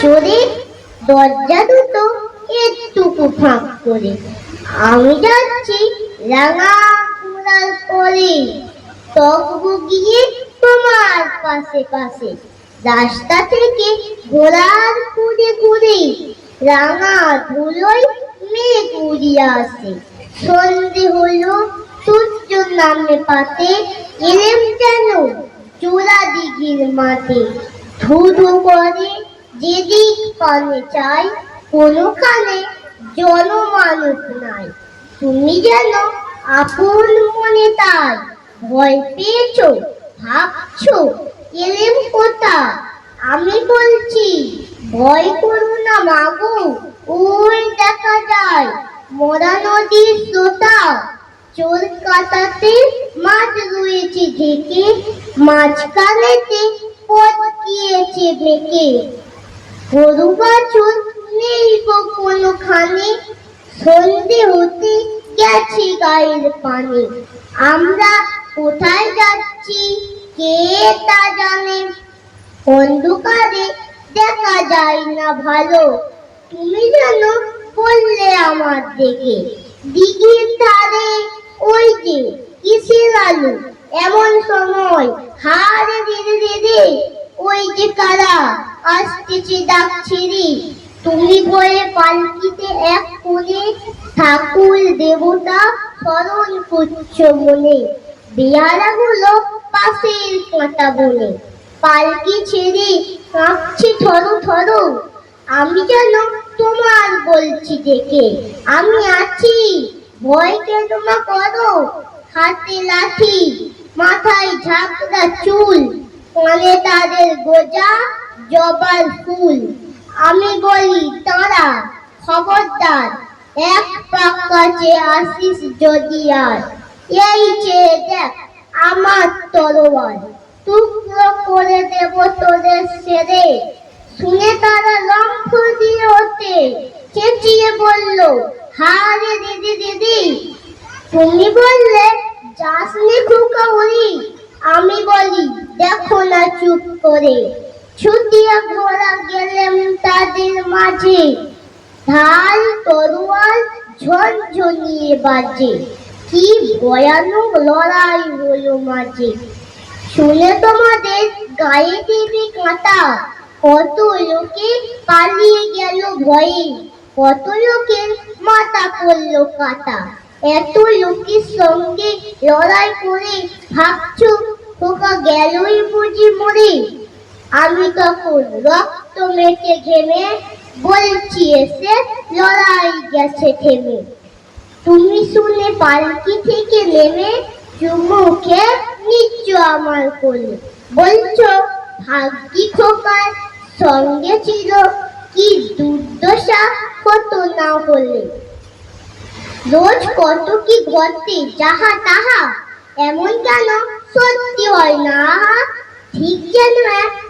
চোরে দরজা দুটো একটুকু ফাঁক করে। আমি যাচ্ছি রাঙা কুড়াল করে গিয়ে তোমার পাশে পাশে। রাস্তা থেকে ঘোড়ার কুড়ে কুড়ে রাঙা ধুলোয় মেঘ উড়িয়ে আসে। সন্ধে হলো, সূর্য নামে পাতে, এলেম যেন চূড়া দিঘির মাঠে। ধু ধু করে যেদিক কানে চাই কোনোখানে জনমানুষ নাই। তুমি যেন আপন মনে তাই ভয় পেয়েছ, ভাবছ, এলেম কোথা আমি বলছি, ভয় করো না মাগো ওই দেখা যায়, মরা নদীর শ্রোতা চোর কাটাতে মাছ রয়েছে ঢেকে, মাঝখানেতে পথ গিয়েছে ভেকে গরু বাছুর নেই কোনোখানে। সন্ধে হতে গেছে গায়ের পানি। আমরা কোথায় যাচ্ছি, কে তা জানে। অন্ধকারে দেখা যায় না ভালো। তুমি যেন বললে আমার দেখে। দিঘির ধারে ওই যে কিসের আলু? এমন সময় হারে ধীরে ধীরে ওই যে কারা? আসতেছে ডাকছে তুমি ভয়ে পালকিতে এক কোণে ঠাকুর দেবতা স্মরণ করছ মনে বেয়ারাগুলো পাশের কাঁটা বনে পালকি ছেড়ে কাঁপছে থরো থরো। আমি যেন তোমার বলছি দেখে আমি আছি। ভয় কেন মা করো? হাতে লাঠি, মাথায় ঝাঁকড়া চুল, কানে তাদের গোজা। জবার ফুল। আমি বলি, তারা খবরদার, এক পাক কাছে আসিস যদি আর। এই যে দেখ, আমার তলোয়ার। টুকরো করে দেব তোদের সেরে শুনে তারা লম্ফ দিয়ে ওঠে। চেঁচিয়ে বলল, হারে দিদি দিদি। তুমি বললে, যাসনি খুকা উড়ি আমি বলি, দেখো না চুপ করে। ছুটিয়ে ঘোরা গেলেম তাদের মাঝে। ঢাল, তরোয়াল ঝনঝনিয়ে বাজে। কি ভয়ানক লড়াই হলো মাঝে। শুনে তোমাদের গায়ে দেবে কাঁটা। কত লোকে পালিয়ে গেল ভয়ে। কত লোকের মাথা পড়ল কাটা। এত লোকের সঙ্গে লড়াই করে ভাবছ, খোকা গেলই বুঝি মরে। আমি তখন রক্ত মেটে ঘেমে বলছি, এসে লড়াই গেছে থেমে। তুমি শুনে পালকি থেকে নেমে চুমুকে নিচ্ছ আমার কোলে। বলছো, ভাগ্যি খোকার সঙ্গে ছিল কি দুর্দশা কত না হলে? রোজ কত কি ঘটে যাহা তাহা, এমন কেন সত্যি হয় না? ঠিক যেন এক